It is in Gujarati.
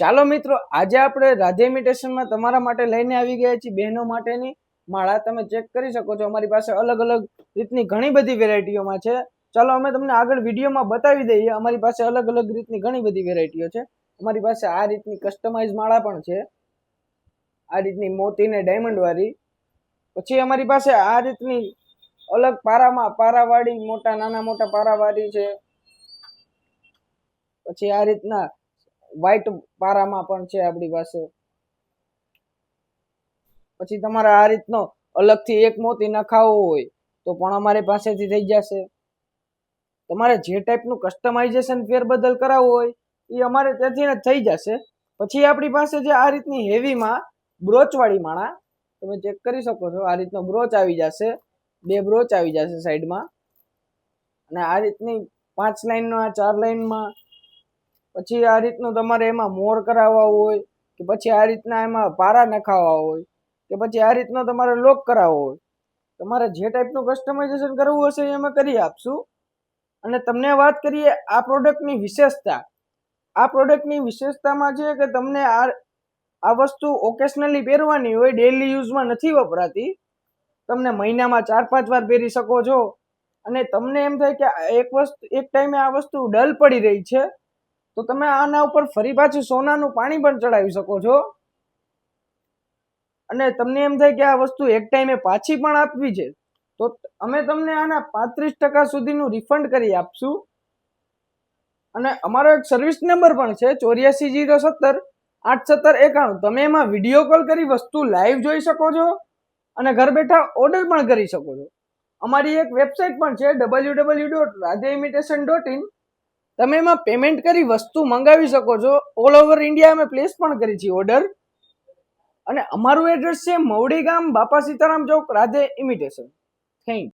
ચાલો મિત્રો, આજે આપણે રાધે ઇમિટેશનમાં તમારા માટે લઈને આવી ગયા છીએ બહેનો માટેની માળા. તમે ચેક કરી શકો છો, અમારી પાસે અલગ અલગ રીતની ઘણી બધી વેરાયટીઓમાં છે. ચાલો અમે તમને આગળ વિડીયોમાં બતાવી દઈએ, અમારી પાસે અલગ અલગ રીતની ઘણી બધી વેરાયટીઓ છે. અમારી પાસે આ રીતની કસ્ટમાઇઝ માળા પણ છે. આ રીતની મોતી ને ડાયમંડ વાળી. પછી અમારી પાસે આ રીતની અલગ પારામાં, પારાવાળી, મોટા, નાના મોટા પારાવાળી છે. પછી આ રીતના વ્હાઈટ પારામાં પણ છે આપણી પાસે. પછી તમારે આ રીતનો અલગથી એક મોતી નખાવો હોય તો પણ અમારી પાસેથી થઈ જશે. તમારે જે ટાઈપનું કસ્ટમાઇઝેશન ફેરબદલ કરાવવું હોય એ અમારે ત્યાંથી જ થઈ જશે. પછી આપણી પાસે જે આ રીતની હેવીમાં બ્રોચવાળી માળા, તમે ચેક કરી શકો છો, આ રીતનો બ્રોચ આવી જશે. બે બ્રોચ આવી જશે સાઈડમાં અને આ રીતની પાંચ લાઇનમાં ચાર લાઈનમાં પછી આ રીતનું તમારે એમાં મોર કરાવવા હોય, કે પછી આ રીતના એમાં પારા નખાવવા હોય, કે પછી આ રીતનો તમારે લોક કરાવવો હોય. તમારે જે ટાઈપનું કસ્ટમાઇઝેશન કરવું હશે એ અમે કરી આપશું. અને તમને વાત કરીએ આ પ્રોડક્ટની વિશેષતા. આ પ્રોડક્ટની વિશેષતામાં છે કે તમને આ આ વસ્તુ ઓકેશનલી પહેરવાની હોય ડેલી યુઝમાં નથી વપરાતી. તમને મહિનામાં ચાર પાંચ વાર પહેરી શકો છો. અને તમને એમ થાય કે એક વસ્તુ, એક ટાઈમે આ વસ્તુ ડલ પડી રહી છે. તો તમે આના ઉપર ફરી પાછું સોનાનું પાણી પણ ચડાવી શકો છો. અને તમને એમ થાય કે આ વસ્તુ એક ટાઈમે પાછી પણ આપવી છે, તો અમે તમને આના પાંત્રીસ ટકા સુધીનું રિફંડ કરી આપશું. અને અમારો એક સર્વિસ નંબર પણ છે, ચોર્યાસી જીરો સત્તર, આઠ સત્તર એકાણું. તમે એમાં વીડિયો કોલ કરી વસ્તુ લાઈવ જોઈ શકો છો અને ઘર બેઠા ઓર્ડર પણ કરી શકો છો. અમારી એક વેબસાઇટ પણ છે W W dot Radhe imitation dot in તમે એમાં પેમેન્ટ કરી વસ્તુ મંગાવી શકો છો. ઓલ ઓવર ઇન્ડિયા અમે પ્લેસ પણ કરી છે ઓર્ડર અને અમારું એડ્રેસ છે મવડી ગામ બાપા સીતારામ ચોક, રાધે ઇમિટેશન થેન્ક